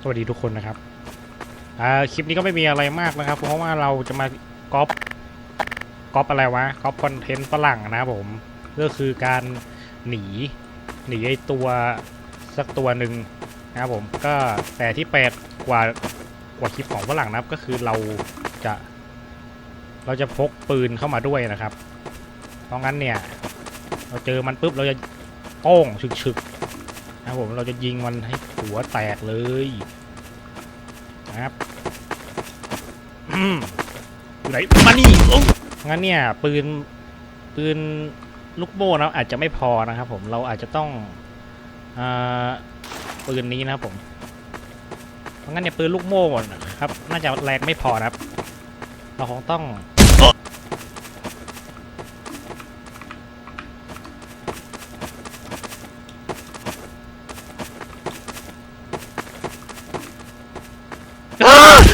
สวัสดีทุกคนนะครับอ่าคลิปนี้ก็ไม่มีอะไรมากนะครับ เพราะว่าเราจะมาก๊อปก๊อปอะไรวะก๊อปคอนเทนต์ฝรั่งนะครับผม ก็คือการหนี หนีไอตัวสักตัวหนึ่งนะครับผมก็แต่ที่แปลกกว่ากว่าคลิปของฝรั่งนะครับก็คือเราจะ เราจะพกปืนเข้ามาด้วยนะครับ เพราะงั้นเนี่ย เราเจอมันปุ๊บเราจะโป้งฉึกๆ นะครับผมเราจะยิงมันให้หัวแตกเลยนะครับอืมอยู่ไหนมานี่โอ้งั้นเนี่ยปืนปืนลูกโม่นะอาจจะไม่พอนะครับผมเราอาจจะต้องอ่าปืนนี้นะครับผมเพราะงั้นเนี่ยปืนลูกโม่ครับ น่าจะแรงไม่พอนะครับ เราคงต้อง